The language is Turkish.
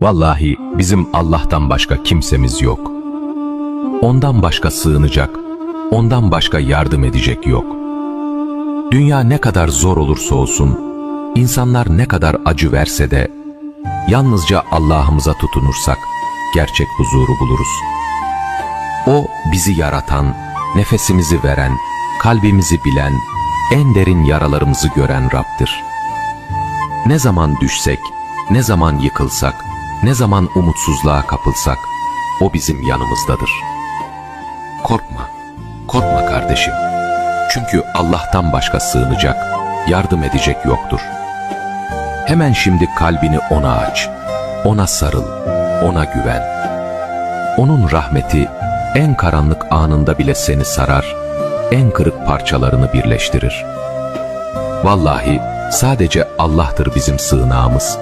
Vallahi bizim Allah'tan başka kimsemiz yok. Ondan başka sığınacak, ondan başka yardım edecek yok. Dünya ne kadar zor olursa olsun, insanlar ne kadar acı verse de, yalnızca Allah'ımıza tutunursak gerçek huzuru buluruz. O bizi yaratan, nefesimizi veren, kalbimizi bilen, en derin yaralarımızı gören Rab'dir. Ne zaman düşsek, ne zaman yıkılsak, ne zaman umutsuzluğa kapılsak, o bizim yanımızdadır. Korkma, korkma kardeşim. Çünkü Allah'tan başka sığınacak, yardım edecek yoktur. Hemen şimdi kalbini ona aç, ona sarıl, ona güven. Onun rahmeti en karanlık anında bile seni sarar, en kırık parçalarını birleştirir. Vallahi sadece Allah'tır bizim sığınağımız.